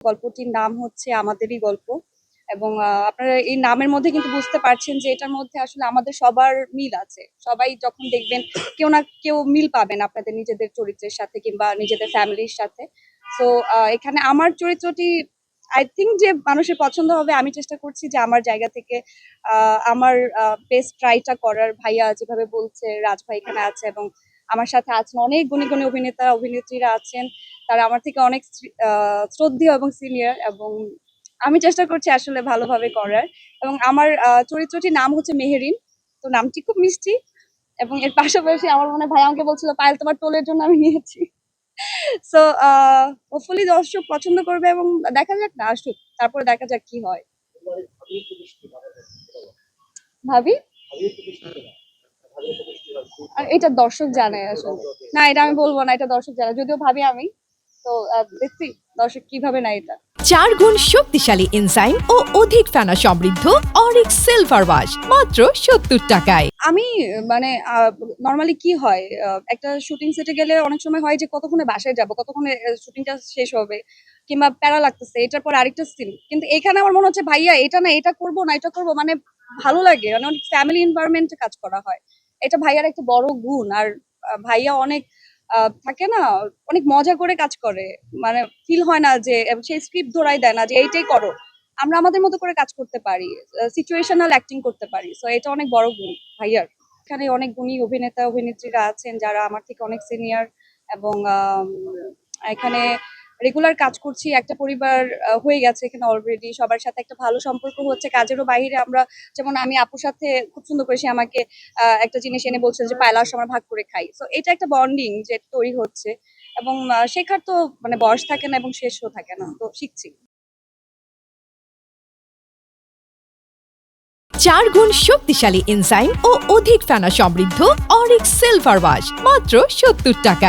গল্পটির নাম হচ্ছে আমাদেরই গল্প। এবং আপনারা এই নামের মধ্যে কিন্তু বুঝতে পারছেন যে এটার মধ্যে আসলে আমাদের সবার মিল আছে। সবাই যখন দেখবেন কেউ না কেউ মিল পাবেন আপনাদের নিজেদের চরিত্রের সাথে কিংবা নিজেদের ফ্যামিলির সাথে। তো এখানে আমার চরিত্রটি আই থিঙ্ক যে মানুষের পছন্দ হবে, আমি চেষ্টা করছি যে আমার জায়গা থেকে আমার বেস্ট ট্রাইটা করার। ভাইয়া যেভাবে বলছে, রাজ ভাই এখানে আছে এবং আমার সাথে আছেন অনেক গুণী গুণী অভিনেতা অভিনেত্রীরা আছেন। তারা আমার থেকে অনেক শ্রদ্ধেয় এবং সিনিয়র এবং আমি চেষ্টা করছি আসলে ভালোভাবে করার। এবং আমার চরিত্রটির নাম হচ্ছে মেহেরিন। তো নামটি খুব মিষ্টি এবং এর পাশাপাশি আমার মনে হয় ভাই আমাকে বলছিল পায়েল তোমার টোলের জন্য আমি নিয়েছি। সো হোপফুলি দর্শক পছন্দ করবে এবং দেখা যাক না আসুক তারপরে দেখা যাক কি হয়। ভাবি? আর এটা দর্শক জানে আসলে। না এটা আমি বলব না এটা দর্শক জানে। যদিও ভাবি আমি তো দেখছি দর্শক কীভাবে না এটা। চার গুণ শক্তিশালী এনজাইম ও অধিক ফেনা সমৃদ্ধ অরিক সিলভার ওয়াশ মাত্র সত্তর টাকায়। আমি মানে নর্মালি কি হয় একটা শুটিং সেটে গেলে অনেক সময় হয় যে কতক্ষণে বাসায় যাব কতক্ষণে শুটিংটা শেষ হবে কিংবা প্যারা লাগতেছে এটার পর আরেকটা সিন কিন্তু এখানে আমার মনে হচ্ছে ভাইয়া এটা না এটা করব না এটা করব। মানে ভালো লাগে মানে অনেক ফ্যামিলি এনভায়রনমেন্টে কাজ করা হয়। এটা ভাইয়ার একটা বড় গুণ, আর ভাইয়া অনেক থাকে না, অনেক মজা করে কাজ করে। মানে ফিল হয় না যে সেই স্ক্রিপ্ট ধরাই দেয় না যে, এইটাই করো। আমরা আমাদের মতো করে কাজ করতে পারি সিচুয়েশনাল অ্যাক্টিং করতে পারি। সো এটা অনেক বড় গুণ ভাইয়ার। এখানে অনেক গুণী অভিনেতা, অভিনেত্রীরা আছেন যারা আমার থেকে অনেক সিনিয়র এবং এখানে রেগুলার কাজ করছি, একটা পরিবার হয়ে গেছে এখানে অলরেডি সবার সাথে একটা ভালো সম্পর্ক হচ্ছে, কাজেরও বাইরে আমরা, যেমন আমি আপুর সাথে খুব সুন্দর করে সে আমাকে একটা জিনিস এনে বলছে যে পায়লাস আমরা ভাগ করে খাই। তো এটা একটা বন্ডিং যে তৈরি হচ্ছে এবং শেখার তো মানে বয়স থাকে না এবং শেষও থাকে না। তো শিখছি। চার গুণ শক্তিশালী এনজাইম ও অধিক ফেনা সমৃদ্ধ অরিক সিলভার ওয়াশ মাত্র সত্তর টাকায়।